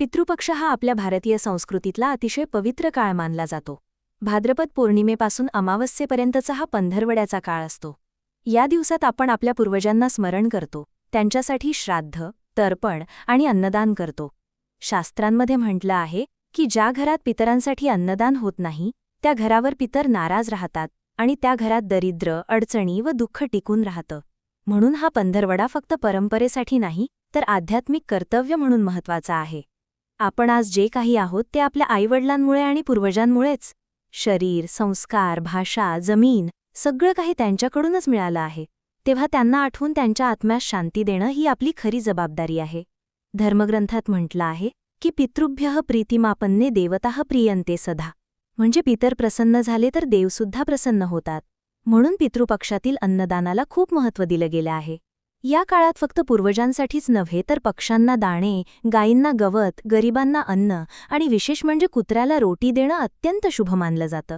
पितृपक्ष हा आपल्या भारतीय संस्कृतीतला अतिशय पवित्र काळ मानला जातो. भाद्रपद पौर्णिमेपासून अमावस्येपर्यंतचा हा पंधरवड्याचा काळ असतो. या दिवसात आपण आपल्या पूर्वजांना स्मरण करतो त्यांच्यासाठी श्राद्ध तर्पण आणि अन्नदान करतो. शास्त्रांमध्ये म्हटलं आहे की ज्या घरात पितरांसाठी अन्नदान होत नाही त्या घरावर पितर नाराज राहतात आणि त्या घरात दरिद्र अडचणी व दुःख टिकून राहतं. म्हणून हा पंधरवडा फक्त परंपरेसाठी नाही तर आध्यात्मिक कर्तव्य म्हणून महत्त्वाचा आहे. आपण आज जे काही आहोत ते आपल्या आईवडिलांमुळे आणि पूर्वजांमुळेच. शरीर संस्कार भाषा जमीन सगळं काही त्यांच्याकडूनच मिळालं आहे. तेव्हा त्यांना आठवून त्यांच्या आत्म्यास शांती देणं ही आपली खरी जबाबदारी आहे. धर्मग्रंथात म्हटलं आहे की पितृभ्य प्रीतिमापन्ने देवता प्रियंते सधा म्हणजे पितर प्रसन्न झाले तर देवसुद्धा प्रसन्न होतात. म्हणून पितृपक्षातील अन्नदानाला खूप महत्त्व दिलं गेलं आहे. या काळात फक्त पूर्वजांसाठीच नव्हे तर पक्ष्यांना दाणे गायींना गवत गरिबांना अन्न आणि विशेष म्हणजे कुत्र्याला रोटी देणं अत्यंत शुभ मानलं जातं.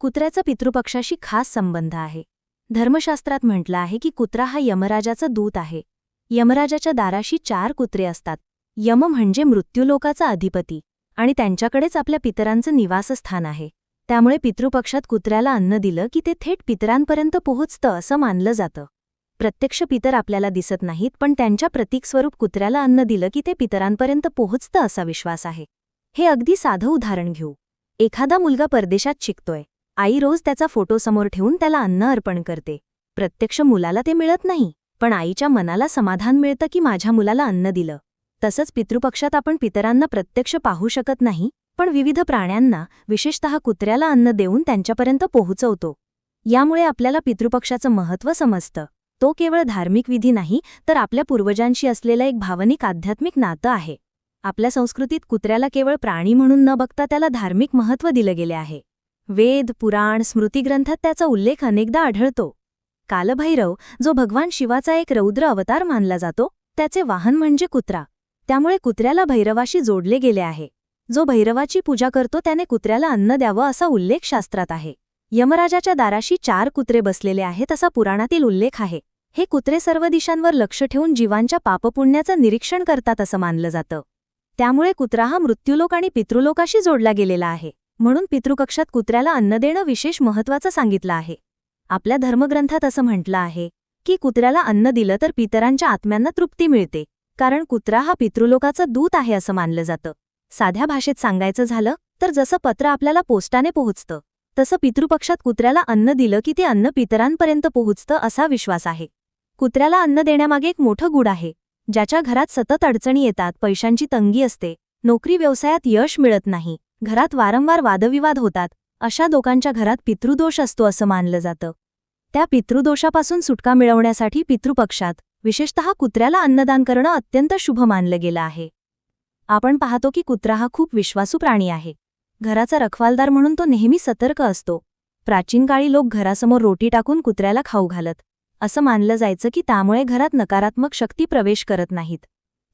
कुत्र्याचा पितृपक्षाशी खास संबंध आहे. धर्मशास्त्रात म्हटलं आहे की कुत्रा हा यमराजाचा दूत आहे. यमराजाच्या दाराशी चार कुत्रे असतात. यम म्हणजे मृत्यूलोकाचा अधिपती आणि त्यांच्याकडेच आपल्या पितरांचं निवासस्थान आहे. त्यामुळे पितृपक्षात कुत्र्याला अन्न दिलं की ते थेट पितरांपर्यंत पोहोचतं असं मानलं जातं. प्रत्यक्ष पितर आपल्याला दिसत नाहीत पण त्यांच्या प्रतीकस्वरूप कुत्र्याला अन्न दिलं की ते पितरांपर्यंत पोहोचतं असा विश्वास आहे. हे अगदी साधं उदाहरण घेऊ. एखादा मुलगा परदेशात शिकतोय. आई रोज त्याचा फोटो समोर ठेवून त्याला अन्न अर्पण करते. प्रत्यक्ष मुलाला ते मिळत नाही पण आईच्या मनाला समाधान मिळतं की माझ्या मुलाला अन्न दिलं. तसंच पितृपक्षात आपण पितरांना प्रत्यक्ष पाहू शकत नाही पण विविध प्राण्यांना विशेषतः कुत्र्याला अन्न देऊन त्यांच्यापर्यंत पोहोचवतो. यामुळे आपल्याला पितृपक्षाचं महत्त्व समजतं. तो केवळ धार्मिक विधी नाही तर आपल्या पूर्वजांशी असलेलं एक भावनिक आध्यात्मिक नातं आहे. आपल्या संस्कृतीत कुत्र्याला केवळ प्राणी म्हणून न बघता त्याला धार्मिक महत्त्व दिलं गेले आहे. वेद पुराण स्मृतिग्रंथात त्याचा उल्लेख अनेकदा आढळतो. कालभैरव जो भगवान शिवाचा एक रौद्र अवतार मानला जातो त्याचे वाहन म्हणजे कुत्रा. त्यामुळे कुत्र्याला भैरवाशी जोडले गेले आहे. जो भैरवाची पूजा करतो त्याने कुत्र्याला अन्न द्यावं असा उल्लेख शास्त्रात आहे. यमराजाच्या दाराशी चार कुत्रे बसलेले आहेत असा पुराणातील उल्लेख आहे. हे कुत्रे सर्व दिशांवर लक्ष ठेवून जीवांच्या पापपुण्याचं निरीक्षण करतात असं मानलं जातं. त्यामुळे कुत्रा हा मृत्यूलोक आणि पितृलोकाशी जोडला गेलेला आहे. म्हणून पितृकक्षात कुत्र्याला अन्न देणं विशेष महत्वाचं सांगितलं आहे. आपल्या धर्मग्रंथात असं म्हटलं आहे की कुत्र्याला अन्न दिलं तर पितरांच्या आत्म्यांना तृप्ती मिळते कारण कुत्रा हा पितृलोकाचा दूत आहे असं मानलं जातं. साध्या भाषेत सांगायचं झालं तर जसं पत्र आपल्याला पोस्टाने पोहोचतं. तसं पितृपक्षात कुत्र्याला अन्न दिलं की ते अन्न पितरांपर्यंत पोहोचतं असा विश्वास आहे. कुत्र्याला अन्न देण्यामागे एक मोठं गुड आहे ज्याच्या घरात सतत अडचणी येतात पैशांची तंगी असते नोकरी व्यवसायात यश मिळत नाही घरात वारंवार वादविवाद होतात अशा लोकांच्या घरात पितृदोष असतो असं मानलं जातं. त्या पितृदोषापासून सुटका मिळवण्यासाठी पितृपक्षात विशेषतः कुत्र्याला अन्नदान करणं अत्यंत शुभ मानलं गेलं आहे. आपण पाहतो की कुत्रा हा खूप विश्वासू प्राणी आहे. घराचा रखवालदार म्हणून तो नेहमी सतर्क असतो. प्राचीन काळी लोक घरासमोर रोटी टाकून कुत्र्याला खाऊ घालत. असं मानलं जायचं की त्यामुळे घरात नकारात्मक शक्ती प्रवेश करत नाहीत.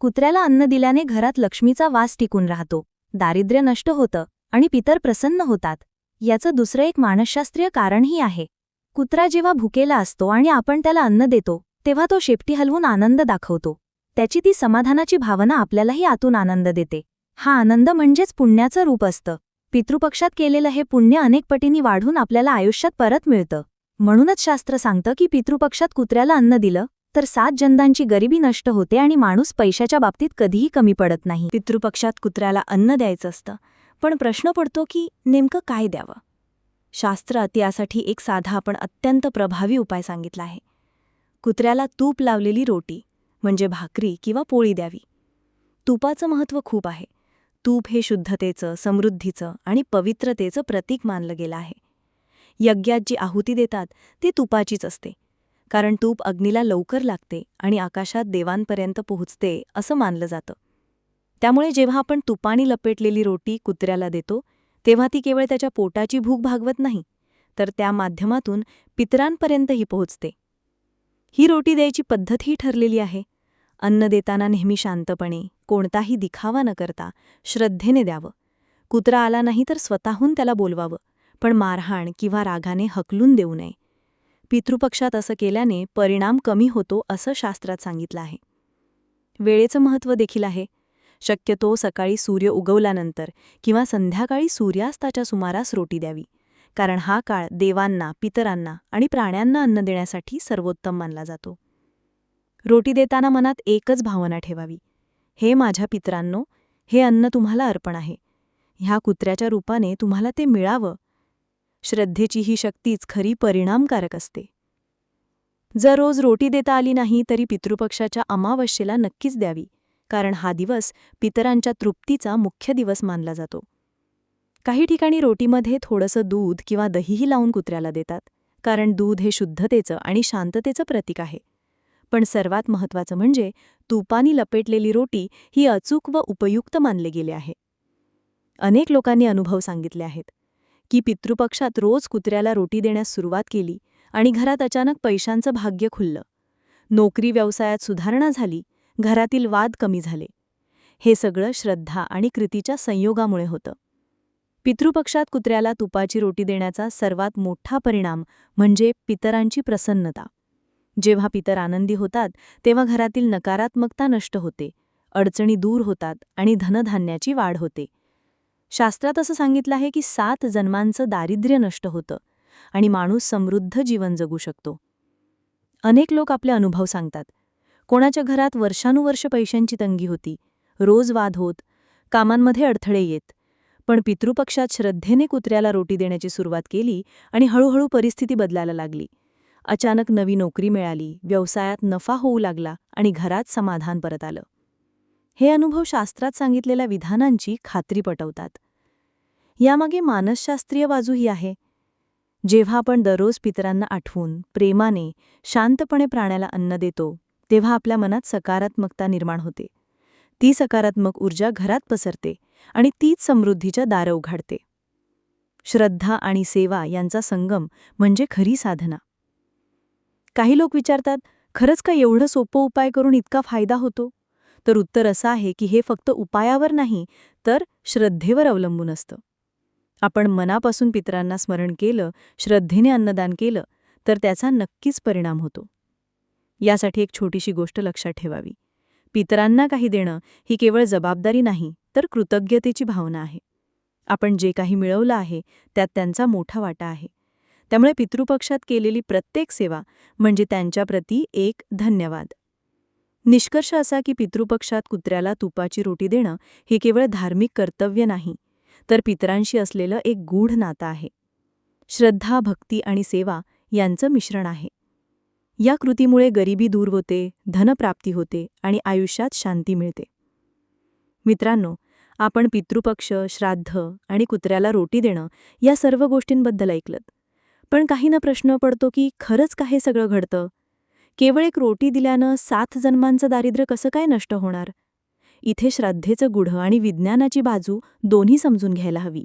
कुत्र्याला अन्न दिल्याने घरात लक्ष्मीचा वास टिकून राहतो. दारिद्र्य नष्ट होतं आणि पितर प्रसन्न होतात. याचं दुसरं एक मानसशास्त्रीय कारणही आहे. कुत्रा जेव्हा भुकेला असतो आणि आपण त्याला अन्न देतो तेव्हा तो शेपटी हलवून आनंद दाखवतो. त्याची ती समाधानाची भावना आपल्यालाही आतून आनंद देते. हा आनंद म्हणजेच पुण्याचं रूप असतं. पितृपक्षात केलेलं हे पुण्य अनेक पटींनी वाढून आपल्याला आयुष्यात परत मिळतं. म्हणूनच शास्त्र सांगतं की पितृपक्षात कुत्र्याला अन्न दिलं तर सात जंदांची गरिबी नष्ट होते आणि माणूस पैशाच्या बाबतीत कधीही कमी पडत नाही. पितृपक्षात कुत्र्याला अन्न द्यायचं असतं पण प्रश्न पडतो की नेमकं काय द्यावं? शास्त्रात यासाठी एक साधा पण अत्यंत प्रभावी उपाय सांगितला आहे. कुत्र्याला तूप लावलेली रोटी म्हणजे भाकरी किंवा पोळी द्यावी. तुपाचं महत्त्व खूप आहे तूप हे शुद्धतेचं समृद्धीचं आणि पवित्रतेचं प्रतीक मानलं गेलं आहे. यज्ञात जी आहुती देतात ती तुपाचीच असते. कारण तूप अग्नीला लवकर लागते आणि आकाशात देवांपर्यंत पोहोचते असं मानलं जातं. त्यामुळे जेव्हा आपण तुपानी लपेटलेली रोटी कुत्र्याला देतो तेव्हा ती केवळ त्याच्या पोटाची भूक भागवत नाही तर त्या माध्यमातून पितरांपर्यंतही पोहोचते. ही रोटी द्यायची पद्धतही ठरलेली आहे. अन्न देताना नेहमी शांतपणे कोणताही दिखावा न करता श्रद्धेने द्यावं. कुत्रा आला नाही तर स्वतःहून त्याला बोलवावं पण मारहाण किंवा रागाने हकलून देऊ नये. पितृपक्षात असं केल्याने परिणाम कमी होतो असं शास्त्रात सांगितलं आहे. वेळेचं महत्त्व देखील आहे. शक्यतो सकाळी सूर्य उगवल्यानंतर किंवा संध्याकाळी सूर्यास्ताच्या सुमारास रोटी द्यावी कारण हा काळ देवांना पितरांना आणि प्राण्यांना अन्न देण्यासाठी सर्वोत्तम मानला जातो. रोटी देताना मनात एकच भावना ठेवावी. हे माझ्या पितरांनो हे अन्न तुम्हाला अर्पण आहे. ह्या कुत्र्याच्या रूपाने तुम्हाला ते मिळावं. श्रद्धेची ही शक्तीच खरी परिणामकारक असते. जर रोज रोटी देता आली नाही तरी पितृपक्षाच्या अमावस्येला नक्कीच द्यावी कारण हा दिवस पितरांच्या तृप्तीचा मुख्य दिवस मानला जातो. काही ठिकाणी रोटीमध्ये थोडंसं दूध किंवा दहीही लावून कुत्र्याला देतात कारण दूध हे शुद्धतेचं आणि शांततेचं प्रतीक आहे. पण सर्वात महत्त्वाचं म्हणजे तुपानी लपेटलेली रोटी ही अचूक व उपयुक्त मानले गेले आहे. अनेक लोकांनी अनुभव सांगितले आहेत की पितृपक्षात रोज कुत्र्याला रोटी देण्यास सुरुवात केली आणि घरात अचानक पैशांचं भाग्य खुललं. नोकरी व्यवसायात सुधारणा झाली घरातील वाद कमी झाले. हे सगळं श्रद्धा आणि कृतीच्या संयोगामुळे होतं. पितृपक्षात कुत्र्याला तुपाची रोटी देण्याचा सर्वात मोठा परिणाम म्हणजे पितरांची प्रसन्नता. जेव्हा पितर आनंदी होतात तेव्हा घरातील नकारात्मकता नष्ट होते. अडचणी दूर होतात आणि धनधान्याची वाढ होते. शास्त्रात असं सांगितलं आहे की सात जन्मांचं दारिद्र्य नष्ट होतं आणि माणूस समृद्ध जीवन जगू शकतो. अनेक लोक आपले अनुभव सांगतात. कोणाच्या घरात वर्षानुवर्ष पैशांची तंगी होती. रोज वाद होत. कामांमध्ये अडथळे येत. पण पितृपक्षात श्रद्धेने कुत्र्याला रोटी देण्याची सुरुवात केली आणि हळूहळू परिस्थिती बदलायला लागली. अचानक नवी नोकरी मिळाली व्यवसायात नफा होऊ लागला आणि घरात समाधान परत आलं. हे अनुभव शास्त्रात सांगितलेल्या विधानांची खात्री पटवतात. यामागे मानसशास्त्रीय बाजूही आहे. जेव्हा आपण दररोज पितरांना आठवून प्रेमाने शांतपणे प्राण्याला अन्न देतो तेव्हा आपल्या मनात सकारात्मकता निर्माण होते. ती सकारात्मक ऊर्जा घरात पसरते आणि तीच समृद्धीच्या दारं उघाडते. श्रद्धा आणि सेवा यांचा संगम म्हणजे खरी साधना. काही लोक विचारतात खरंच का एवढं सोपं उपाय करून इतका फायदा होतो? तर उत्तर असं आहे की हे फक्त उपायावर नाही तर श्रद्धेवर अवलंबून असतं. आपण मनापासून पितरांना स्मरण केलं श्रद्धेने अन्नदान केलं तर त्याचा नक्कीच परिणाम होतो. यासाठी एक छोटीशी गोष्ट लक्षात ठेवावी. पितरांना काही देणं ही केवळ जबाबदारी नाही तर कृतज्ञतेची भावना आहे. आपण जे काही मिळवलं आहे त्यात त्यांचा मोठा वाटा आहे. त्यामुळे पितृपक्षात केलेली प्रत्येक सेवा म्हणजे त्यांच्याप्रती एक धन्यवाद. निष्कर्ष असा की पितृपक्षात कुत्र्याला तुपाची रोटी देणं हे केवळ धार्मिक कर्तव्य नाही तर पितरांशी असलेलं एक गूढ नातं आहे. श्रद्धा भक्ती आणि सेवा यांचं मिश्रण आहे. या कृतीमुळे गरिबी दूर होते धनप्राप्ती होते आणि आयुष्यात शांती मिळते. मित्रांनो आपण पितृपक्ष श्राद्ध आणि कुत्र्याला रोटी देणं या सर्व गोष्टींबद्दल ऐकलत. पण काहींना प्रश्न पडतो की खरंच का हे सगळं घडतं? केवळ एक रोटी दिल्यानं सात जन्मांचं दारिद्र्य कसं काय नष्ट होणार? इथे श्रद्धेचं गुढ आणि विज्ञानाची बाजू दोन्ही समजून घ्यायला हवी.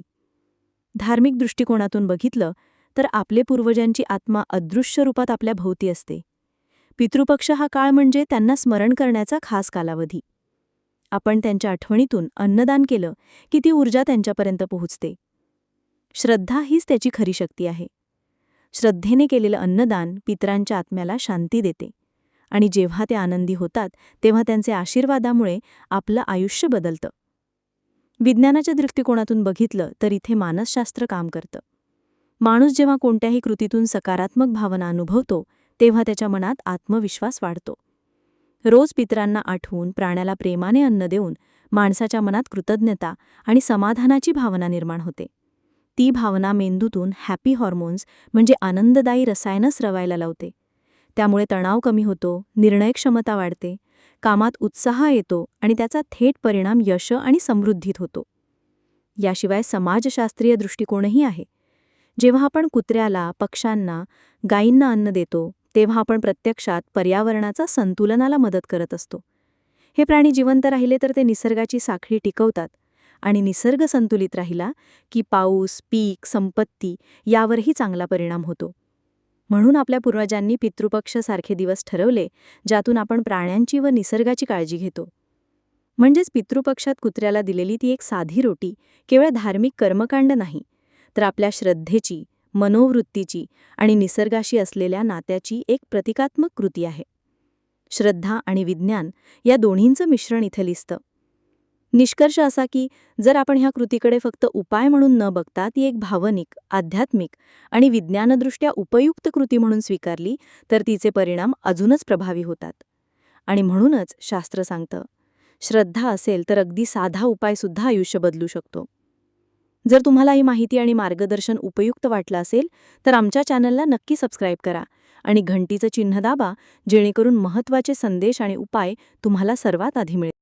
धार्मिक दृष्टिकोनातून बघितलं तर आपले पूर्वजांची आत्मा अदृश्य रूपात आपल्या भोवती असते. पितृपक्ष हा काळ म्हणजे त्यांना स्मरण करण्याचा खास कालावधी. आपण त्यांच्या आठवणीतून अन्नदान केलं की ती ऊर्जा त्यांच्यापर्यंत पोहोचते. श्रद्धा हीच त्याची खरी शक्ती आहे. श्रद्धेने केलेलं अन्नदान पितरांच्या आत्म्याला शांती देते. आणि जेव्हा ते आनंदी होतात तेव्हा त्यांचे आशीर्वादामुळे आपलं आयुष्य बदलतं. विज्ञानाच्या दृष्टिकोनातून बघितलं तर इथे मानसशास्त्र काम करतं. माणूस जेव्हा कोणत्याही कृतीतून सकारात्मक भावना अनुभवतो तेव्हा त्याच्या मनात आत्मविश्वास वाढतो. रोज पितरांना आठवून प्राण्याला प्रेमाने अन्न देऊन माणसाच्या मनात कृतज्ञता आणि समाधानाची भावना निर्माण होते. ती भावना मेंदूतून हॅपी हॉर्मोन्स म्हणजे आनंददायी रसायनं स्रवायला लावते. त्यामुळे तणाव कमी होतो निर्णय क्षमता वाढते कामात उत्साह येतो आणि त्याचा थेट परिणाम यश आणि समृद्धीत होतो. याशिवाय समाजशास्त्रीय दृष्टिकोनही आहे. जेव्हा आपण कुत्र्याला पक्ष्यांना गायींना अन्न देतो तेव्हा आपण प्रत्यक्षात पर्यावरणाचा संतुलनाला मदत करत असतो. हे प्राणी जिवंत राहिले तर ते निसर्गाची साखळी टिकवतात आणि निसर्ग संतुलित राहिला की पाऊस पीक संपत्ती यावरही चांगला परिणाम होतो. म्हणून आपल्या पूर्वजांनी पितृपक्षसारखे दिवस ठरवले ज्यातून आपण प्राण्यांची व निसर्गाची काळजी घेतो. म्हणजेच पितृपक्षात कुत्र्याला दिलेली ती एक साधी रोटी केवळ धार्मिक कर्मकांड नाही तर आपल्या श्रद्धेची मनोवृत्तीची आणि निसर्गाशी असलेल्या नात्याची एक प्रतिकात्मक कृती आहे. श्रद्धा आणि विज्ञान या दोन्हींचं मिश्रण इथे लिहितं निष्कर्ष असा की जर आपण ह्या कृतीकडे फक्त उपाय म्हणून न बघता ती एक भावनिक आध्यात्मिक आणि विज्ञानदृष्ट्या उपयुक्त कृती म्हणून स्वीकारली तर तिचे परिणाम अजूनच प्रभावी होतात. आणि म्हणूनच शास्त्र सांगतं श्रद्धा असेल तर अगदी साधा उपायसुद्धा आयुष्य बदलू शकतो. जर तुम्हाला ही माहिती आणि मार्गदर्शन उपयुक्त वाटलं असेल तर आमच्या चॅनलला नक्की सबस्क्राईब करा आणि घंटीचं चिन्ह दाबा जेणेकरून महत्त्वाचे संदेश आणि उपाय तुम्हाला सर्वात आधी मिळेल